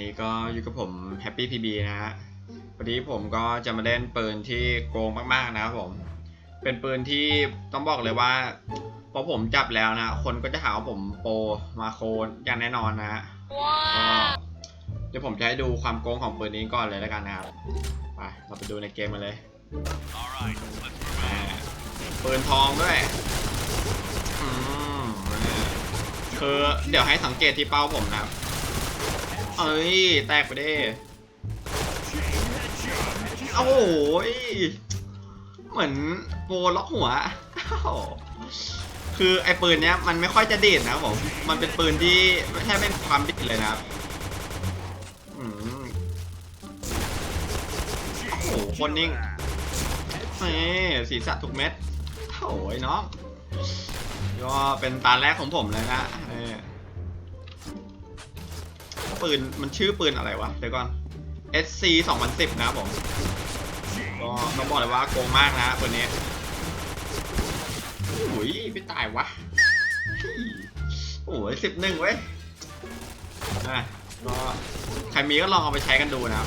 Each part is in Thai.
นี้ก็อยู่กับผม Happy PB นะฮะวันนี้ผมก็จะมาเล่นปืนที่โกงมากๆนะครับผม เป็นปืนที่ต้องบอกเลยว่าพอผมจับแล้วนะ คนก็จะหาว่าผมโปรมาโคนอย่างแน่นอนนะฮะก็เดี๋ยวผมจะให้ดูความโกงของปืนนี้ก่อนเลยแล้วกันนะครับ ไปเราไปดูในเกมมาเลย right, ปืนทองด้วยอืมแหมคือเดี๋ยวให้สังเกตที่เป้าผมนะครับ เอ้ย แตกไปดิโอ้โหยเหมือนโปรล็อกหัว คือไอ้ปืนเนี้ยมันไม่ค่อยจะเด่นนะผม มันเป็นปืนที่ไม่ใช่เป็นความดิดเลยนะครับโอ้โหคนนิ่งนี่ศีรษะทุกเม็ดโอ้ยน้องก็เป็นตาแรกของผมเลยนะนี่ ปืนมันชื่อปืนอะไรวะ เดี๋ยวก่อน SC 2010 นะผม ก็ต้องบอกเลยว่าโกงมากนะปืนนี้โอ้ยไม่ตายวะ โอ้ยสิบหนึ่งเว้ยอะก็ใครมีก็ลองเอาไปใช้กันดูนะ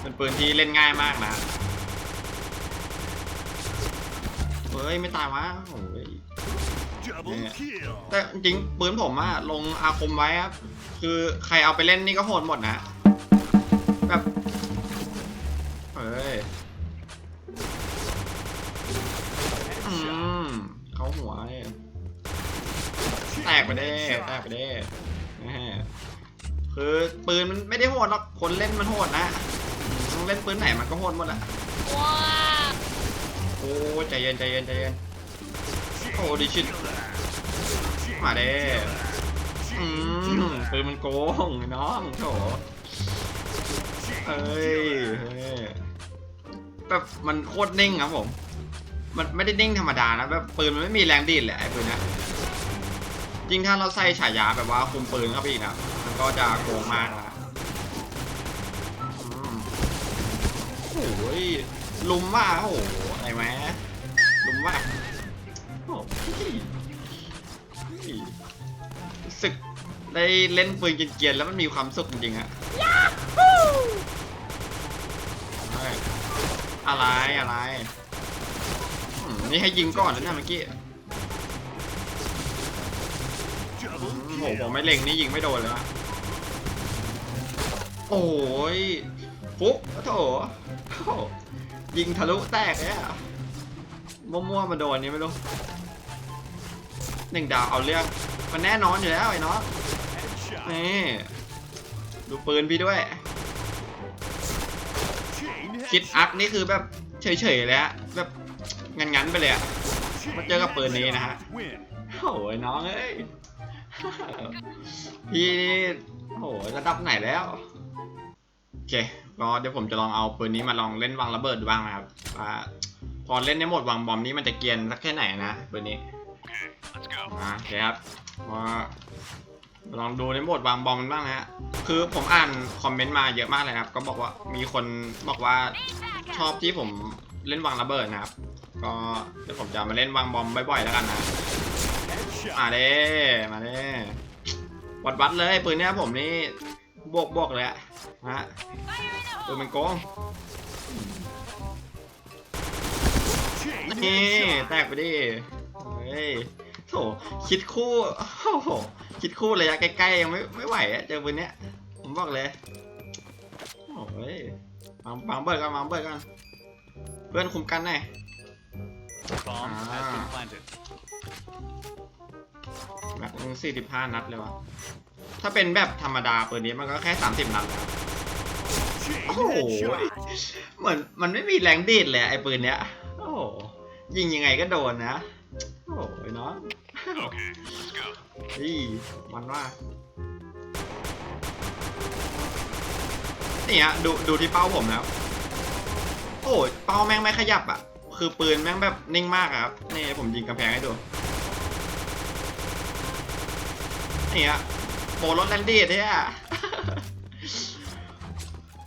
เป็นปืนที่เล่นง่ายมากนะเฮ้ย ไม่ตายวะโอ้ย Double Yeah. kill. แต่จริงๆปืนผมอะลงอาคมไว้ครับ คือใครเอาไปเล่นนี่ก็โหดหมดนะ แบบเฮ้ยอืมเขาหัวเนี่ยแตกไปเด้แตกไปเด้แหม่คือปืนมันไม่ได้โหดหรอกคนเล่นมันโหดนะต้องเล่นปืนไหนมันก็โหดหมดแหละโอ้ใจเย็นใจเย็นใจเย็น โอ้ดิชิตมาเด้อืมปืนมันโกงน้องโถเฮ้ยเฮ้ยแบบมันโคตรนิ่งครับผม มันไม่ได้นิ่งธรรมดานะแบบปืนมันไม่มีแรงดีดเลยไอ้ปืนเนะยิ่งถ้าเราใส่ฉายาแบบว่าคุมปืนเข้าไปอีกนะมันก็จะโกงมากนะโอ้ยลุมว่าโอ้โหอะไรแมลุมว่า รู้สึกได้เล่นปืนเกรียนๆแล้วมันมีความสุขจริงๆอะเฮ้ยอะไรอะไรอืมนี่ให้ยิงก่อนแล้วนะเมื่อกี้อืม Double โหผม kill. ไม่เล็งนี่ยิงไม่โดนเลยนะโอ้ยฟุ๊กโถโอ้โหยิงทะลุแตกเนี่ยมั่วๆมาโดนนี่ไม่รู้หนึ่งดาวเอาเรื่อง มันแน่นอนอยู่แล้วไอ้น้อง Headshot. นี่ดูปืนพี่ด้วย Chain คิด headshot. อักนี่คือแบบเฉยๆเลยอะแบบงั้นๆไปเลยอะมาเจอกับปืนนี้นะฮะ Win. โอ้ยน้องเอ้ยพี่นี่โอ้ยระดับไหนแล้วโอเคก็เดี๋ยวผมจะลองเอาปืนนี้มาลองเล่นวางระเบิดดูบ้างนะครับว่าพอเล่นในโหมดวางบอมนี้มันจะเกรียนสักแค่ไหนนะปืนนี้ Let's go. อะโอเคครับว่าลองดูในโหมดวางบอมมันบ้างนะฮะ คือผมอ่านคอมเมนต์มาเยอะมากเลยครับ ก็บอกว่ามีคนบอกว่าชอบที่ผมเล่นวางระเบิดนะครับ ก็เดี๋ยวผมจะมาเล่นวางบอมบ่อยๆแล้วกันนะมาเด้มาเด้วัดวัดๆเลยปืนเนี้ยผมนี่บวกบวกเลยอะฮะปืนมันโกงนี่แตกไปดิ ยโถคิดคู่โอ้โหคิดคู่ระยะใกล้ๆยังไม่ไม่ไหวอะเจอปืนเนี้ยผมบอกเลยโอ้ยบังบังเบิร์ดกันบังเบิร์ดกันเพื่อนคุมกันหน่อย Bomb has Ah. been planted. แบบสี่สิบห้านัดเลยวะถ้าเป็นแบบธรรมดาปืนนี้มันก็แค่สามสิบนัดแล้ว Chain โอ้โห headshot. เหมือนมันไม่มีแรงดีดเลยไอ้ปืนเนี้ย โอ้โหยิงยังไงก็โดนนะ โอ้โหเนาะ Okay, let's go. อีมันว่านี่ฮะดูดูที่เป้าผมนะครับโอ้ยเป้าแม่งไม่ขยับอะ คือปืนแม่งแบบนิ่งมากอะครับ นี่ผมยิงกำแพงให้ดูนี่ฮะโปรรถแลนดี้เนี่ย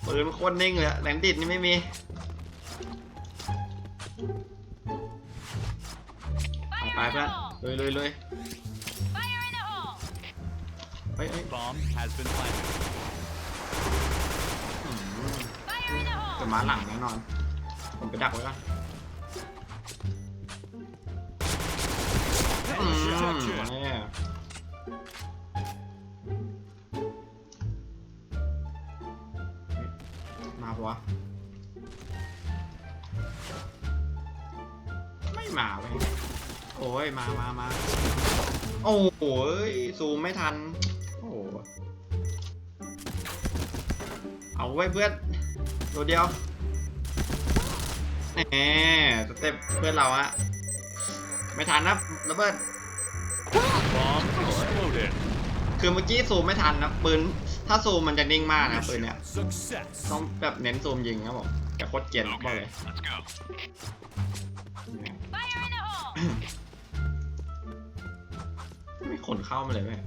ปืนมันโคตรนิ่งเลยอะแลนดี้นี่ไม่มี ไปไปเพื่อนลุยลุยลุยเฮ้ยเฮ้ย Bomb has been planted. จะมาหลังแน่นอน ผมไปดักไว้ก่อนอืมมาแน่มาปะวะไม่มาเว้ย โอ้ยมามามาโอ้โหยซูมไม่ทัน โอ้โหเอาไว้เพื่อนตัวเดียวแหมสเต็ปเพื่อนเราอะไม่ทันนะระเบิด Bomb exploded. คือเมื่อกี้ซูมไม่ทันนะปืนถ้าซูมมันจะนิ่งมากนะปืนเนี้ย Success. ต้องแบบเน้นซูมยิงครับผมแต่โคตรเกรียนบอกเลย let's go. นเข้ามาเลยแม่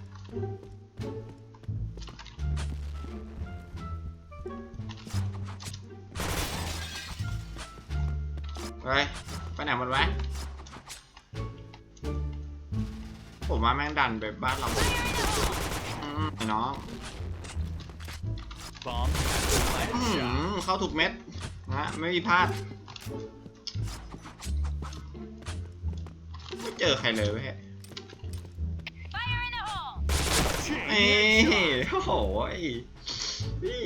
ไปไปไหนหมดวะผมว่าแม่งดันไปบ้านเราไอ้น้อง Bomb has been อื้อ planted. หื Shot. อเข้าถูกเม็ดนะฮะไม่มีพลาด ไม่เจอใครเลยเว้ย เอ้ Chain โอ้โหยนี่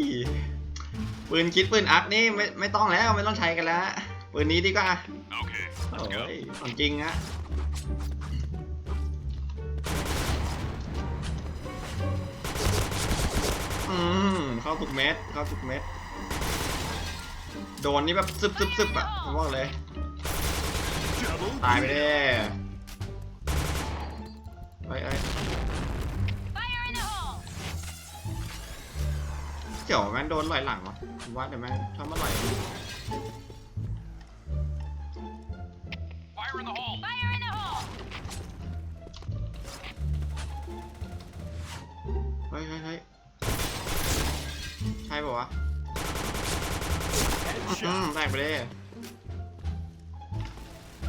ปืนคิดปืนอัพนี่ไม่ไม่ต้องแล้วไม่ต้องใช้กันแล้วปืนนี้ดีกว่า Okay, โอ้ let's go. ยของจริงอะอืมเข้าทุกเม็ดเข้าทุกเม็ดโดนนี่แบบซึบซึบซึบอะผมบอกเลย Double ตายไป kill. เด้เเดี๋ยวแม่งโดนลอยหลังวะผมว่าเดี๋ยวแม่งทำมาลอย Fire in the hole. Fire in the hole! เฮ้ยเฮ้ยเฮ้ยใช่ป่าวะอืม Headshot. แตกไปเลย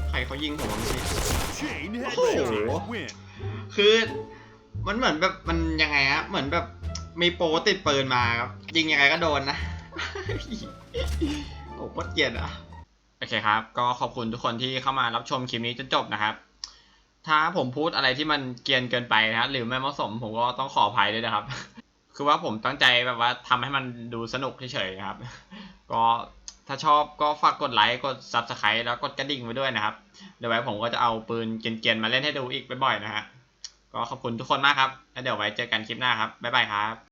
ใครเขายิงผมวะเมื่อกี้ Chain Oh. headshot. Win. คือมันเหมือนแบบมันยังไงฮะเหมือนแบบ มีโปติดปืนมาครับ ยิงยังไงก็โดนนะ โอ้โคตรเกลียดอะ โอเคครับ ก็ขอบคุณทุกคนที่เข้ามารับชมคลิปนี้จนจบนะครับ ถ้าผมพูดอะไรที่มันเกรียนเกินไปนะหรือไม่เหมาะสมผมก็ต้องขออภัยด้วยนะครับ คือว่าผมตั้งใจแบบว่าทำให้มันดูสนุกเฉยๆครับ ก็ถ้าชอบก็ฝากกดไลค์กด subscribe แล้วกดกระดิ่งไว้ด้วยนะครับ เดี๋ยวไว้ผมก็จะเอาปืนเกรียนๆมาเล่นให้ดูอีกบ่อยๆนะฮะก็ขอบคุณทุกคนมากครับ แล้วเดี๋ยวไว้เจอกันคลิปหน้าครับ บ๊ายบายครับ